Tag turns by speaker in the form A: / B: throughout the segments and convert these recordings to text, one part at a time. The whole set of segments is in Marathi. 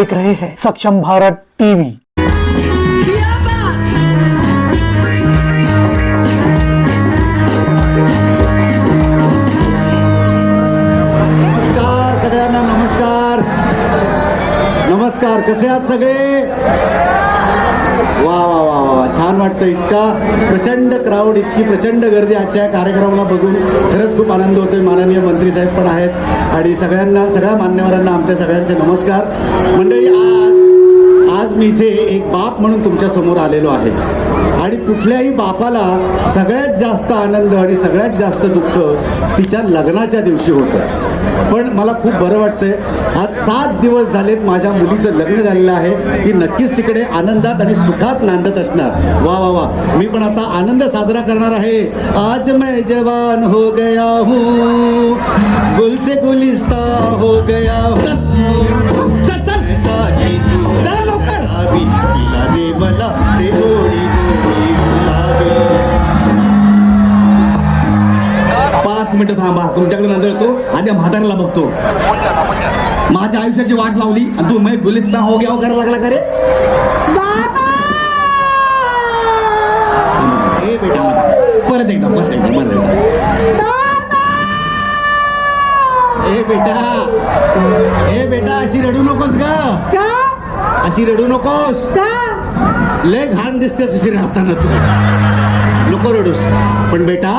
A: देख रहे हैं। सक्षम भारत टीवी।
B: नमस्कार नमस्कार। नमस्कार कसे आहात सगळे? वाटतं इतका प्रचंड क्राऊड इतकी प्रचंड गर्दी आजच्या कार्यक्रमाला बघून खरंच खूप आनंद होतोय. माननीय मंत्री साहेब पण आहेत. आणि सगळ्यांना सगळ्या मान्यवरांना आमच्या सगळ्यांचे नमस्कार. मंडळी आज आज मी इथे एक बाप म्हणून तुमच्यासमोर आलेलो आहे. आणि कुठल्याही बापाला सगळ्यात जास्त आनंद आणि सगळ्यात जास्त दुःख तिच्या लग्नाच्या दिवशी होतं. पण मला खूप बरं वाटतंय. आज सात दिवस झालेत माझ्या मुलीचं लग्न झालेलं आहे. ती नक्कीच तिकडे आनंदात आणि सुखात नांदत असणार. वा वा वा. मी पण आता आनंद साजरा करणार आहे. आज मैं जवान हो गया हूँ. गुल से गुलिस्ता हो गया हूँ.
C: मिनिटं थांबा. तुमच्याकडे नंतर येतो आधी म्हाताऱ्याला बघतो. माझ्या आयुष्याची वाट लावली आणि तू मै गुलिस्ता हो गया हो करायला लागला का रे?
B: ए बेटा
C: परत एकदा परत एकदा परत एकदा.
B: ए बेटा. ए बेटा अशी रडू नकोस ग. अशी रडू नकोस. लय घाण दिसतेस अशी रडताना तू. नको रडूस. पण बेटा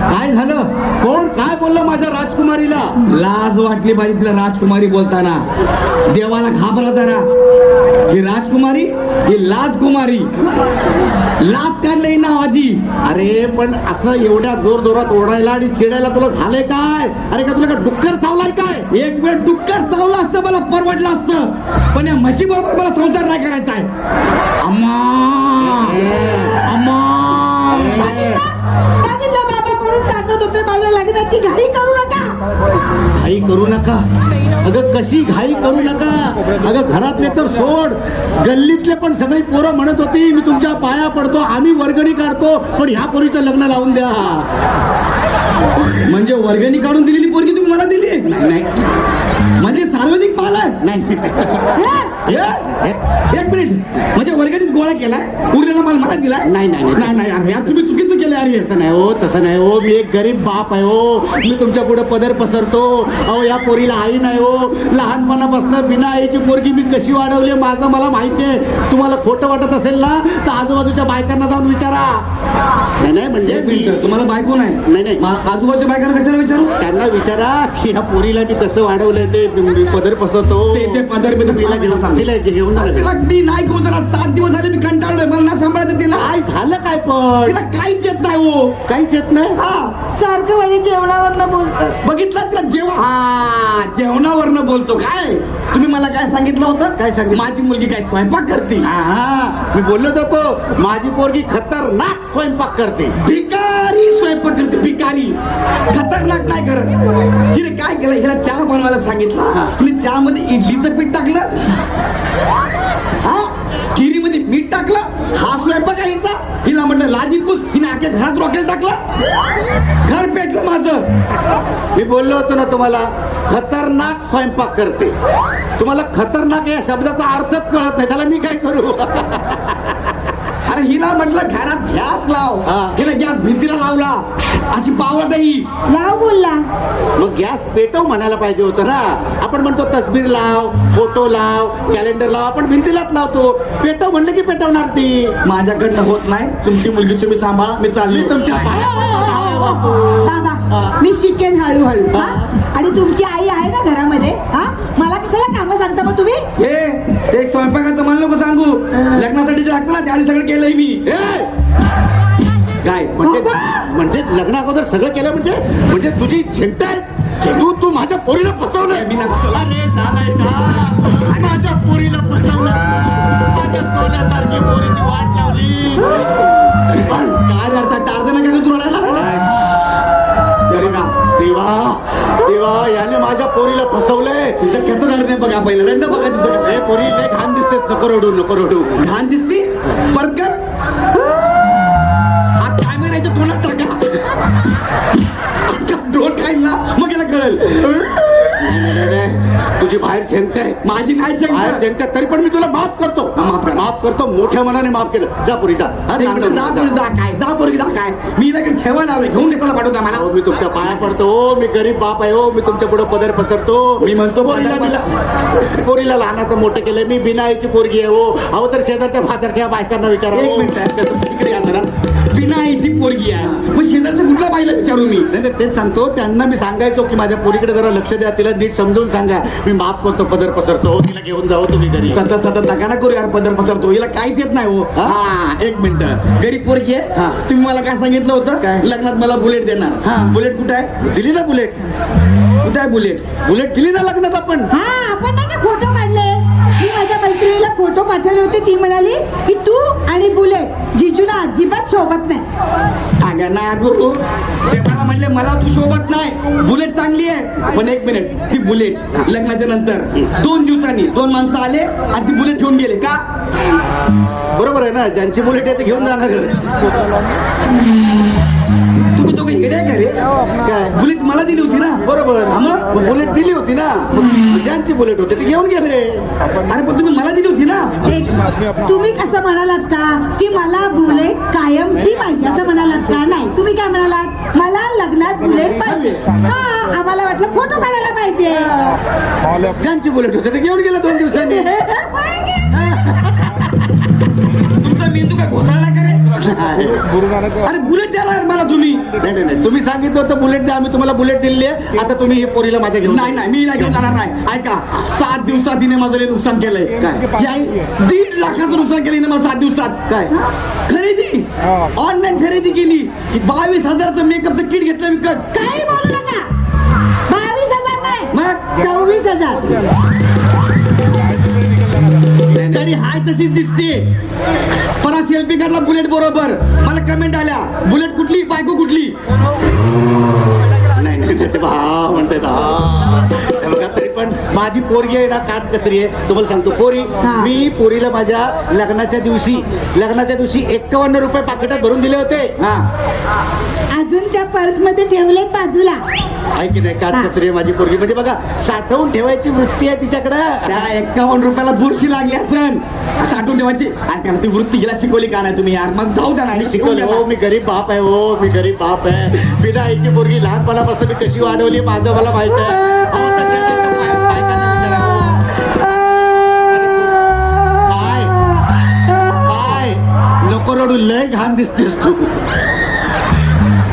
B: काय झालं? कोण काय बोललं माझ्या राजकुमारीला?
C: लाज वाटली पाहिजे तिला राजकुमारी बोलताना. देवाला घाबरा जरा. ही राजकुमारी ही लाजकुमारी लाज काढलंय ना आजी
B: अरे पण असं एवढ्या जोर जोरात ओढायला आणि चिडायला तुला झालंय काय? अरे का तुला का डुक्कर चावलाय काय?
C: एक वेळ डुक्कर चावला असतं मला परवडलं असतं. पण या म्हशी बरोबर मला संसार नाही करायचा आहे. अम्मा! अम्मा!
D: सांगितलं बाबा म्हणून सांगत होते माझ्या लग्नाची घाई करू नका
B: घाई करू नका. अगं कशी घाई करू नका? अगं घरातले तर सोड. गल्लीतले पण सगळी पोरं म्हणत होती मी तुमच्या पाया पडतो आम्ही वर्गणी काढतो पण ह्या पोरीचं लग्न लावून द्या.
C: म्हणजे वर्गणी काढून दिलेली पोरगी तुम्ही मला दिली?
B: नाही नाही.
C: म्हणजे सार्वजनिक माल आहे
B: नाही?
C: एक मिनिट. म्हणजे वर्गणीत गोळा केलाय. उरलेला माल मला दिला
B: नाही, नाही, नाही.
C: नाही नाही अरे यार तुम्ही चुकीचं केलं अरे.
B: तसं नाही हो तसं नाही हो. मी एक गरीब बाप आहे हो. मी तुमच्यापुढे पदर पसरतो. अहो या पोरीला आई नाही हो. लहानपणापासून बिना आईची पोरगी मी कशी वाढवली माझं मला माहिती आहे. तुम्हाला खोटं वाटत असेल ना तर आजूबाजूच्या बायकांना जाऊन विचारा. नाही नाही म्हणजे
C: तुम्हाला बायको नाही.
B: नाही, नाही.
C: आजूबाजूच्या बायकांना कशाला विचारू?
B: त्यांना विचारा की ह्या पोरीला मी कसं वाढवलंय ते. मी पदर पसरतो.
C: ते- ते पदर बिदर
B: तिला घेऊन
C: सांग.
B: तिला घेऊन जा.
C: तिला मी नाही घेऊ जरा सात दिवस झाले मी कंटाळलोय. मला ना सांभाळायचं तिला.
B: काय झालं काय पण?
C: तिला काहीच येत नाही हो.
B: काहीच येत नाही?
C: हा.
D: सारखं माझ्या जेवणावर बोलतात.
C: बघितलं तिला जेवण? हा जेवणावरनं बोलतो. काय? तुम्ही मला काय सांगितलं होतं?
B: काय सांगितलं?
C: माझी मुलगी काय स्वयंपाक करते?
B: हा मी बोललोच होतो माझी पोरगी खतरनाक स्वयंपाक करते.
C: भिकारी स्वयंपाक करते भिकारी खतरनाक नाही करत. हिने काय केलं? हिला चहा बनवायला सांगितलं. हिने चहा मध्ये इडलीचं पीठ टाकलं. हा? खिरीमध्ये मीठ टाकलं. हा स्वयंपाक आहे हिचा. हिला म्हटलं लादी कुस. हिने आख्या घरात रॉकेल टाकलं. घर पेटलं माझं.
B: मी बोललो होतो ना तुम्हाला खतरनाक स्वयंपाक करते. तुम्हाला खतरनाक या शब्दाचा अर्थच कळत नाही. त्याला मी काय करू?
C: अरे हिला म्हटलं घरात गॅस लाव.
B: हा.
C: हिला गॅस भिंतीला लावला. अशी पावट आहे ही
D: लाव बोलला.
B: मग गॅस पेटव म्हणायला पाहिजे होतं ना. आपण म्हणतो तस्वीर लाव फोटो लाव कॅलेंडर लाव आपण भिंतीलाच लावतो. पेटव म्हणलं की पेटवणार ती.
C: माझ्याकडनं होत नाही. तुमची मुलगी तुम्ही सांभाळा. मी चालली.
B: तुमच्या.
D: बाबा मी शिकेन हळूहळू. आणि तुमची आई आहे ना घरामध्ये? हा? कामं सांगता मग तुम्ही?
C: हे ते स्वयंपाकाचं मला नको सांगू. लग्नासाठी जे लागतं ना त्या आधी सगळं केलंय मी! काय
B: म्हणजे म्हणजे लग्न अगोदर सगळं केलं म्हणजे? म्हणजे तुझी झेंट आहे तू तू माझ्या पोरीला फसवलंय.
C: मी नाही फसवलं.
B: अरे नालायका माझ्या पोरीला फसवलं माझ्या सोन्यासारखी पोरीची वाट लावली. तरी पण
C: काय अर्थात टारजन नका का तू रडायला?
B: तरी देवा देवा याने माझ्या पोरीला फसवलंय
C: तिचं कसं रडते बघा पहिलं रडणं बघा तिचं कसं
B: ए पोरी लय घाण दिसतेस नको रडू नको रडू
C: घाण दिसते परत कर हा कॅमेऱ्याच्या तोंडात टाका डोट खाईल ना मग याला कळेल
B: तुझी तुझी बाहेर झेंकते
C: माझी नाही
B: बाहेर. झेंकते तरी पण मी तुला माफ करतो.
C: हा, माफ करा.
B: माफ करतो मोठ्या मनाने माफ केलं. जा पुरी जा. हा,
C: ते जा
B: जा.
C: पोरी जा काय जा पोरगी जा काय. मी इथे ठेवायला आलोय घेऊन कशाला पाठवता मला.
B: अहो, मी तुमच्या पाया पडतो हो, मी गरीब बाप आहे हो मी तुमच्यापुढे पदर पसरतो.
C: मी म्हणतो
B: पोरीला
C: पदर
B: मी- पोरीला लहानाचं मोठं केलंय मी बिना आईची पोरगी आहे हो. अहो तर शेजारच्या फादरच्या बायकांना विचारा
C: एक
B: हो.
C: मिनिट. कसं इकडे या जरा. बिना आईची पोरगी आहे. शेजारच्या कुठल्या बाईला विचारू मी?
B: नाही नाही, तेच सांगतो. त्यांना मी सांगायचो की माझ्या पोरीकडे जरा लक्ष द्या तिला नीट समजून सांगा. मी माफ करतो पदर पसरतो. तिला घेऊन जाऊ तुम्ही घरी.
C: सतत सतत नका ना करू यार पदर पसरतो. हिला काहीच येत नाही हो.
B: हा?
C: हा एक मिनिट. गरीब पोरगी आहे.
B: हा.
C: तुम्ही मला काय सांगितलं होतं?
B: काय?
C: लग्नात मला बुलेट देणार.
B: हा.
C: बुलेट कुठं आहे?
B: दिली ना बुलेट.
C: कुठं आहे बुलेट?
B: बुलेट दिली ना लग्नात आपण?
D: हा आपण नाही का फोटो काढले? मी माझ्या मैत्रिणीला फोटो पाठवले होते. ती म्हणाली की तू आणि बुलेट जिजूला अजिबात सोबत नाही.
C: अगं नाही अगो ते मला म्हणले मला तू शोभत नाही. बुलेट चांगली आहे. पण एक मिनिट ती बुलेट लग्नाच्या नंतर दोन दिवसांनी दोन माणसं आले आणि ती बुलेट घेऊन गेले. का?
B: बरोबर आहे ना ज्यांची बुलेट आहे ते घेऊन जाणारच. काय?
C: बुलेट मला दिली होती ना.
B: बरोबर.
C: मग?
B: बुलेट दिली होती ना. ज्यांची बुलेट होती ती घेऊन गेले.
C: अरे पण तुम्ही मला दिली होती ना.
D: एक तुम्ही कसं म्हणालात का? की मला बुलेट कायमची पाहिजे असं म्हणालात का? नाही. तुम्ही काय म्हणालात? मला लग्नात बुलेट पाहिजे. हा आम्हाला वाटलं फोटो काढायला पाहिजे.
B: ज्यांची बुलेट होती ते घेऊन गेले दोन दिवसांनी.
C: तुमचा मेंदू का रे?
B: नाही
C: अरे बुलेट द्या ना मला तुम्ही.
B: नाही नाही तुम्ही सांगितलं होतं बुलेट द्या. आम्ही तुम्हाला बुलेट दिली आहे आता तुम्ही ही पोरीला माझ्या घेऊन
C: नाही नाही. मी नाही घेऊन जाणार नाही. ऐका. सात दिवसात हिने माझं लय नुकसान केलंय.
B: काय?
C: ही दीड लाखाचं नुकसान केलं हिने मला सात दिवसात.
B: काय?
C: खरेदी? ऑनलाईन खरेदी केली. की बावीस हजारचं मेकअपचं किट घेतलं विकत.
D: काही बोलू नका. बावीस हजार नाही.
C: मग?
D: सव्वीस हजार.
C: तरी हाय तशीच दिसते. परा सेल्फी काढला बुलेट बरोबर. मला कमेंट आल्या. बुलेट कुठली? बायको कुठली?
B: नाही नाही नाही, ते म्हणते हे बघा तरी पण माझी पोरगी आहे ना काट कसरी आहे तुम्हाला सांगतो पोरी. मी पोरीला माझ्या लग्नाच्या दिवशी लग्नाच्या दिवशी एक्कावन्न रुपये पाकिटात भरून दिले होते.
C: हा.
D: अजून त्या पर्समध्ये ठेवलेत बाजूला.
B: आहे की नाही काट कसरी आहे माझी पोरगी? म्हणजे बघा साठवून ठेवायची वृत्ती आहे तिच्याकडं.
C: त्या एक्कावन्न रुपयाला बुरशी लागली असन. साठवून ठेवायची. ना, ती वृत्ती हिला शिकवली का नाही तुम्ही यार? मग जाऊ द्या ना
B: मी
C: हे
B: शिकवलं
C: शिकवलं
B: हो मी गरीब बाप आहे हो मी गरीब बाप आहे. बिना आईची पोरगी लहानपणापासून मी कशी वाढवली माझं मला माहीत आहे. अहो, हाय त्यांच्या नको रडू लय घाण दिसतेस तू.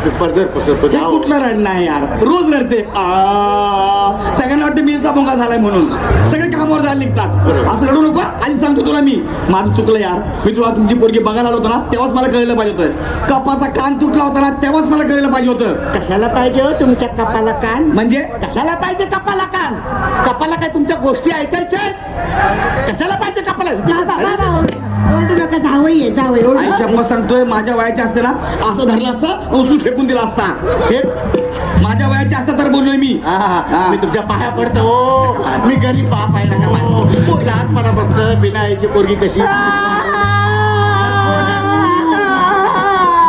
B: पडदर पसरतो
C: हे
B: जाऊ
C: कुठलं रडणं आहे यार. रोज रडते. आ, सगळ्यांना वाटतं मिलचा भोंगा झालाय म्हणून. सगळे कामावर जायला निघतात. असं रडू नको आधी सांगतो तुला मी. माझं चुकलं यार. मी जेव्हा तुमची पोरगी बघायला आलो होतो ना तेव्हाच मला कळलं पाहिजे होतं. कपाचा कान तुटला होता ना तेव्हाच मला कळलं पाहिजे होतं.
B: कशाला पाहिजे हो तुमच्या कपाला कान?
C: म्हणजे?
B: कशाला पाहिजे कपाला कान? कपाला काय तुमच्या गोष्टी ऐकायच्या आहेत? कशाला पाहिजे
D: जा
B: कपाला
D: नका जावई आहे जावई नका.
C: शपथ सांगतोय माझ्या वयाचे असते ना असं धरलं असतं उचलून फेकून दिला असता
B: हे
C: माझ्या वयाचे असतं तर बोललोय मी
B: हा, हा.
C: हा.
B: मी तुमच्या पाया पडतो हो. मी गरीब बाप आहे ना हो. लहानपणापासून बिना आईची पोरगी कशी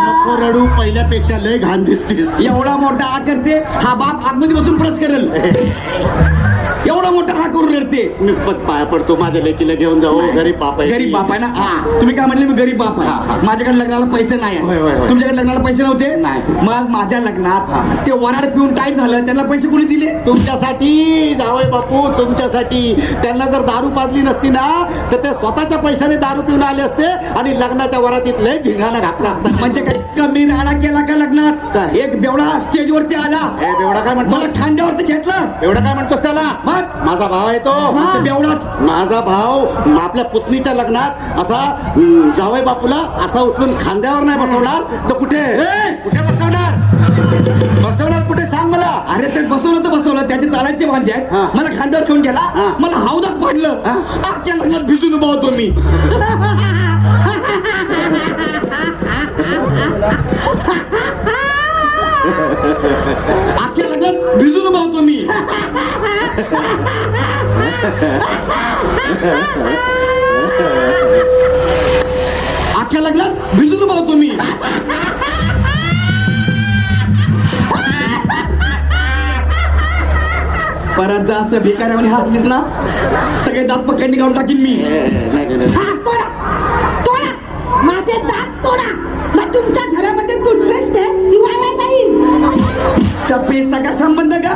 B: नको रडू पहिल्यापेक्षा लय घाण दिसतीस
C: एवढा मोठा हा करते हा बाप आतमध्ये बसून प्रस करेल एवढा मोठा हा करून रडते
B: मी पण पाया पडतो माझ्या लेकीला घेऊन जाऊ. गरीब बाप आहे
C: गरीब बाप आहे ना? हा. तुम्ही काय म्हणले मी गरीब बाप. आहे? माझ्याकडे लग्नाला पैसे नाही
B: होय, होय,
C: आहे
B: होय.
C: तुमच्याकडे लग्नाला पैसे नव्हते?
B: नाही.
C: मग माझ्या. लग्नात ते वराड पिऊन टाईट झालं त्यांना पैसे कोणी दिले?
B: तुमच्यासाठी जावय बापू तुमच्यासाठी. त्यांना जर दारू पाजली नसती ना तर ते स्वतःच्या पैशाने दारू पिऊन आले असते आणि लग्नाच्या वरातीत लय धिंगाणा घातला असता.
C: म्हणजे काय कमी राडा केला का लग्नात?
B: काय?
C: एक बेवडा स्टेजवरती आला.
B: एवढा काय म्हणतो
C: मला खांद्यावरती घेतलं.
B: एवढं काय म्हणतोस त्याला?
C: मग?
B: माझा भाव आहे तो.
C: बेवडाच
B: माझा भाव आपल्या पुतणीच्या लग्नात असा जावई बापूला असा उचलून खांद्यावर नाही बसवणार तर कुठे! कुठे बसवणार? बसवणार कुठे? सांग मला.
C: अरे ते बसवलं तर बसवलं. त्याचे चालायचे वांदे आहेत. मला खांद्यावर घेऊन गेला. मला हौदात पडलं. अख्ख्या लग्नात भिजून उभा होतो मी. अख्ख्या लग्नात भिजून उभा होतो मी. अख्ख्या लग्नात भिजून होतो मी. पर परत जा असं भिकाऱ्यामध्ये हातलीस ना सगळे दात पकडणी काढून टाकीन मी.
D: तोडा तोडा. माझे दात तोडा. मग तुमच्या
C: त्या पेस्टचा काय संबंध का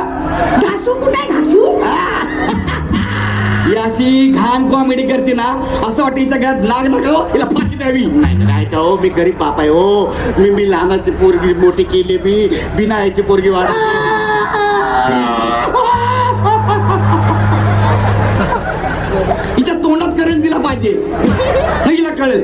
D: घासू कुठे घासू
C: अशी घाण कॉमेडी करते ना असं वाटतं हिच्या गळ्यात नाग टाकावं हिला फाशी द्यावी
B: नाही नाही, नाही का हो मी गरीब बाप आहे हो मी मी लहानाची पोरगी मोठी केली मी बिना याची पोरगी वाढ
C: हिच्या तोंडात करंट दिला पाहिजे हिला कळेल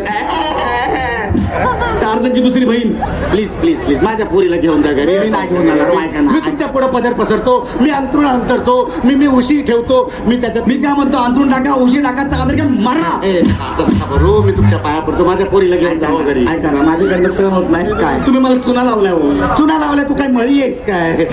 C: टार्झनची दुसरी बहीण.
B: प्लीज प्लीज प्लीज माझ्या पोरीला घेऊन जा घरी.
C: मी नाही घेऊन जाणार, ऐका ना.
B: मी तुमच्यापुढे पदर पसरतो. मी अंतरुण अंतरतो. मी मी उशी ठेवतो. मी त्याच्यात
C: मी काय म्हणतो? अंतरून टाका उशी टाका चादर घ्या मारा.
B: ए, असं नका बरू मी तुमच्या पाया पडतो. माझ्या पोरीला घेऊन जावं घरी.
C: ऐका ना. माझ्याकडनं सहन होत नाही.
B: काय?
C: तुम्ही मला चुना लावलाय हो.
B: चुना लावल्या तू काय मळी आहेस काय?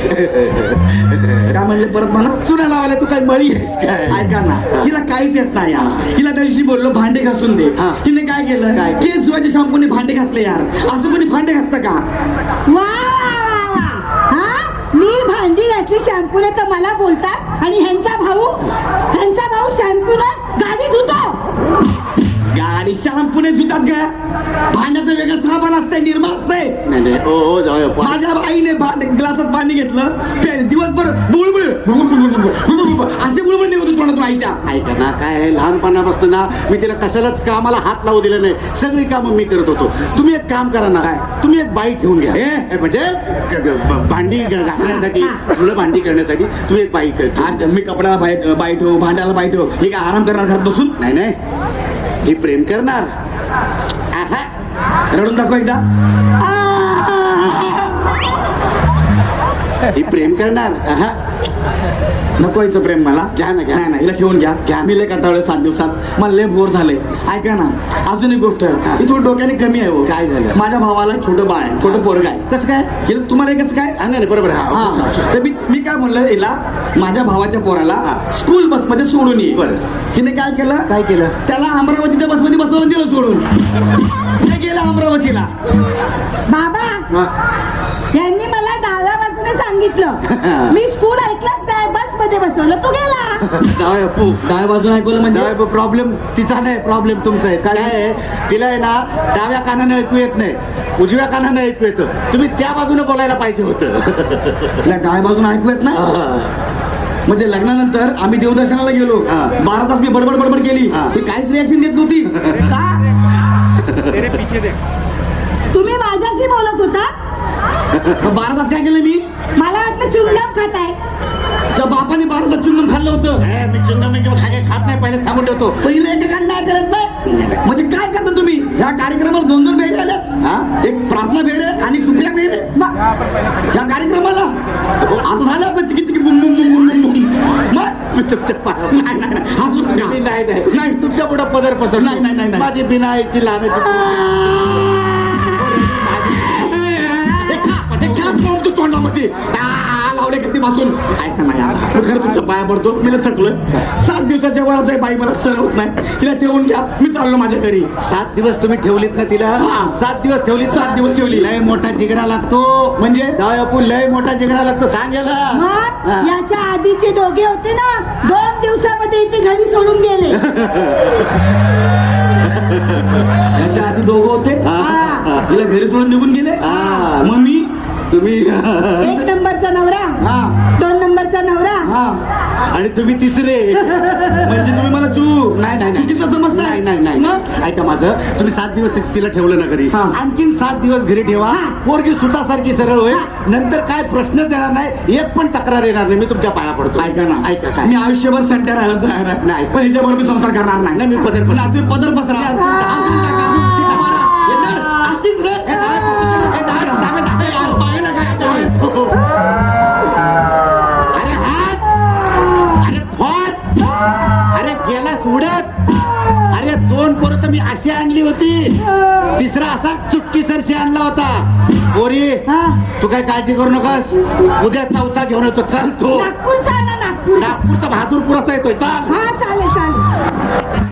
C: काय म्हणले परत म्हणा
B: चुना लावल्या तू काय मळी आहेस काय?
C: ऐका ना. हिला काहीच येत नाही हिला त्या दिवशी बोललो भांडे घासून दे. हिने काय केलं?
B: काय?
C: केस शॅम्पूने भांडे घासले यार. असं कोणी भांडे घासतं का?
D: वा वा वा वा. हा? मी भांडी घातली शॅम्पूला तर मला बोलतात. आणि ह्यांचा भाऊ ह्यांचा भाऊ शॅम्पूला गाडी धुतो.
C: गाडी शॅम्पूने धुतात का भांड्याचं वेगळं साबण असतंय निर्मा असतंय.
B: हो हो जाऊ
C: माझ्या भांडे ग्लासात पाणी घेतलं. दिवसभर बुळबुळ. असे बुळबुळ निघत होते तोंडातून आईच्या.
B: ऐका ना काय लहानपणापासून ना मी तिला कशालाच कामाला हात लावू दिलं नाही. सगळी कामं मी करत होतो. तुम्ही एक काम करा ना
C: काय?
B: तुम्ही एक बाई ठेवून घ्या. म्हणजे भांडी घासण्यासाठी फुलं भांडी करण्यासाठी तुम्ही एक बाई कर
C: मी कपड्याला बाई बाई ठेव भांड्याला बाई ठेव. हे काय आराम करणार घरात बसून?
B: नाही नाही. ही प्रेम करणार.
C: रडून दाखव एकदा.
B: ही प्रेम करणार.
C: नको याचं प्रेम मला.
B: घ्या ना, घ्या.
C: नाही नाही हिला ठेवून घ्या.
B: घ्या.
C: मी लय कंटाळलं सात दिवसात. मला लय बोर झाले ऐका ना अजून एक गोष्ट. ही. थोडी डोक्याने कमी आहे हो.
B: काय झालं?
C: माझ्या भावाला छोटं बाळ आहे. छोटं पोरग आहे.
B: कसं काय?
C: हिला तुम्हाला कसं काय?
B: हा, नाही नाही, बरोबर आहे.
C: हा तर मी मी काय म्हणलं हिला माझ्या भावाच्या पोराला. स्कूल बसमध्ये सोडून ये.
B: बरं.
C: हिने काय केलं?
B: काय केलं?
C: त्याला अमरावतीच्या बसमध्ये बसवलं दिलं सोडून. ते गेलं अमरावतीला.
D: बाबा यांनी सांगितलं. मी स्कूल ऐकलंच नाही बसमध्ये बसवलं. तू गेला.
B: जाऊ अप्पू
C: डाव्या बाजूने ऐकवलं म्हणजे?
B: प्रॉब्लेम तिचा नाही प्रॉब्लेम तुमचा आहे. काय? आहे? तिला आहे ना डाव्या कानानं ऐकू येत नाही. उजव्या कानानं ऐकू येतं. तुम्ही त्या बाजूने बोलायला पाहिजे होतं.
C: तिला डाव्या बाजूने ऐकू येत ना. म्हणजे लग्नानंतर आम्ही देवदर्शनाला गेलो.
B: हा.
C: बारा तास मी बडबड बडबड केली. ती काहीच रिॲक्शन देत नव्हती. का?
D: तुम्ही माझ्याशी बोलत होता
C: बारा तास काय केलं मी?
D: मला वाटलं चुंगम खाताय
C: त्या बापाने बारा तास चुंगम खाल्लं होतं.
B: मी चुंगम किंवा खागे खात नाही पहिले थांबून ठेवतो.
C: पहिले एकेकाने नाही करत नाही म्हणजे काय करता तुम्ही? ह्या कार्यक्रमाला दोन दोन बेहरे
B: हा?
C: आल्यात एक प्रार्थना बेहरे आणि एक सुप्रिया बेहरे
D: मग
C: या कार्यक्रमाला? आता झालं आपलं चिकी चिकी बुम बुम बुम बुम बुम बुम. मग
B: मी तुमच्या पाया
C: नाही नाही नाही. हसू नका.
B: मी नाही नाही.
C: नाही.
B: तुमच्यापुढे पदर पसरतो.
C: नाही, नाही, नाही, नाही.
B: माझी बिनाईची लहानाची
C: तोंडामध्ये. आ, लावले किती पासून ऐका ना यार? मी खरं तुमच्या पाया पडतो. मी थकलोय. सात दिवसाच्या वरात आहे बाई मला सण होत नाही. तिला ठेवून घ्या. मी चाललो माझ्या घरी.
B: सात दिवस तुम्ही ठेवलीत ना तिला?
C: हा.
B: सात दिवस ठेवली
C: सात दिवस ठेवली.
B: लय मोठा जिगरा लागतो.
C: म्हणजे?
B: अप्पू लय मोठा जिगरा लागतो. सांग याला.
D: मग?
B: हा.
D: याच्या आधीचे दोघे होते ना? दोन दिवसामध्ये इथे घरी सोडून गेले.
C: याच्या आधी दोघं होते?
B: हा.
C: तिला घरी सोडून निघून गेले?
B: हा.
C: मग मी?
B: तुम्ही?
D: एक नंबरचा नवरा?
C: हा.
D: दोन नंबरचा नवरा?
C: हा.
B: आणि तुम्ही तिसरे?
C: म्हणजे तुम्ही मला चूक
B: नाही नाही नाही.
C: चुकीचं समजताय?
B: नाही नाही नाही.
C: मग?
B: ऐका माझं. तुम्ही सात दिवस ति- तिला ठेवलं ना घरी.
C: हा.
B: आणखीन सात दिवस घरी ठेवा. पोरगी सुतासारखी सरळ होईल. नंतर काय प्रश्नच येणार नाही. एक पण तक्रार येणार नाही. मी तुमच्या पाया पडतो.
C: ऐका ना.
B: ऐका काय.
C: मी आयुष्यभर सध्या राहायला तयार आहे
B: नाही.
C: पण हिच्याबरोबर मी संसार करणार नाही.
B: नाही, मी पदर पसरा.
C: तुम्ही पदर पसरा अशीच रे.
B: हे काय? अरे हात! अरे फोड अरे गेला उडत अरे दोन पोरं तर मी अशी आणली होती. तिसरा असा चुटकी सरशी आणला होता. पोरी
D: हा?
B: तू काय काळजी करू नकोस. उद्या चौथा घेऊन येतो. चल तू.
D: नागपूरचा
B: नागपूरचा बहादूरपुराचा येतोय. चल.
D: हा चालेल चालेल.